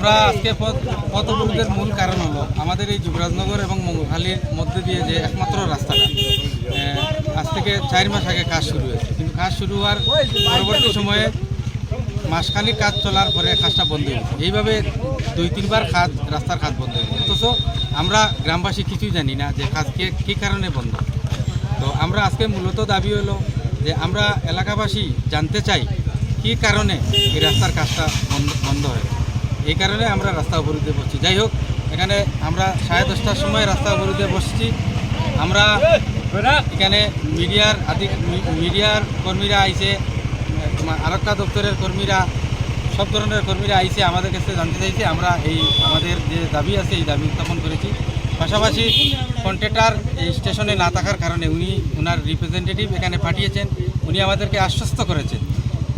আমরা আজকে পথ অবরোধের মূল কারণ হলো আমাদের এই যুবরাজনগর এবং মঙ্গলখালীর মধ্যে দিয়ে যে একমাত্র রাস্তাটা আজ থেকে চার মাস আগে কাজ শুরু হয়েছে। কিন্তু কাজ শুরু হওয়ার পরবর্তী সময়ে মাসখানিক কাজ চলার পরে কাজটা বন্ধ হয়েছে এইভাবে দুই, তিনবার কাজ, রাস্তার কাজ বন্ধ হয়েছে অথচ আমরা গ্রামবাসী কিছুই জানি না যে কাজ কে কারণে বন্ধ। তো আমরা আজকে মূলত দাবি হলো যে আমরা এলাকাবাসী জানতে চাই কী কারণে এই রাস্তার কাজটা বন্ধ বন্ধ হয় এই কারণে আমরা রাস্তা অবরোধে বসছি। যাই হোক, এখানে আমরা সাড়ে দশটার সময় রাস্তা অবরোধে বসছি। আমরা এখানে মিডিয়ার আদি মিডিয়ার কর্মীরা আইছে আরক্ষা দপ্তরের কর্মীরা, সব ধরনের কর্মীরা আইছে, আমাদের কাছে জানতে চাইছে, আমরা এই আমাদের যে দাবি আছে, এই দাবি উত্থাপন করেছি। পাশাপাশি কন্ট্রাক্টর এই স্টেশনে না থাকার কারণে উনি ওনার রিপ্রেজেন্টেটিভ এখানে পাঠিয়েছেন। উনি আমাদেরকে আশ্বস্ত করেছেন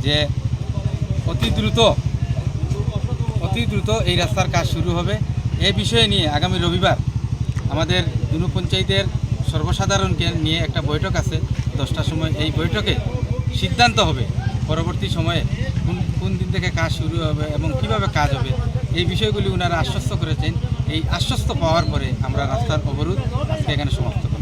যে অতি দ্রুত অতি দ্রুত এই রাস্তার কাজ শুরু হবে। এ বিষয়ে নিয়ে আগামী রবিবার আমাদের দুনু পঞ্চায়েতের সর্বসাধারণকে নিয়ে একটা বৈঠক আছে। দশটার সময় এই বৈঠকে সিদ্ধান্ত হবে পরবর্তী সময়ে কোন কোন দিন থেকে কাজ শুরু হবে এবং কীভাবে কাজ হবে, এই বিষয়গুলি ওনারা আশ্বস্ত করেছেন। এই আশ্বস্ত পাওয়ার পরে আমরা রাস্তার অবরোধ আজকে এখানে সমাপ্ত করব।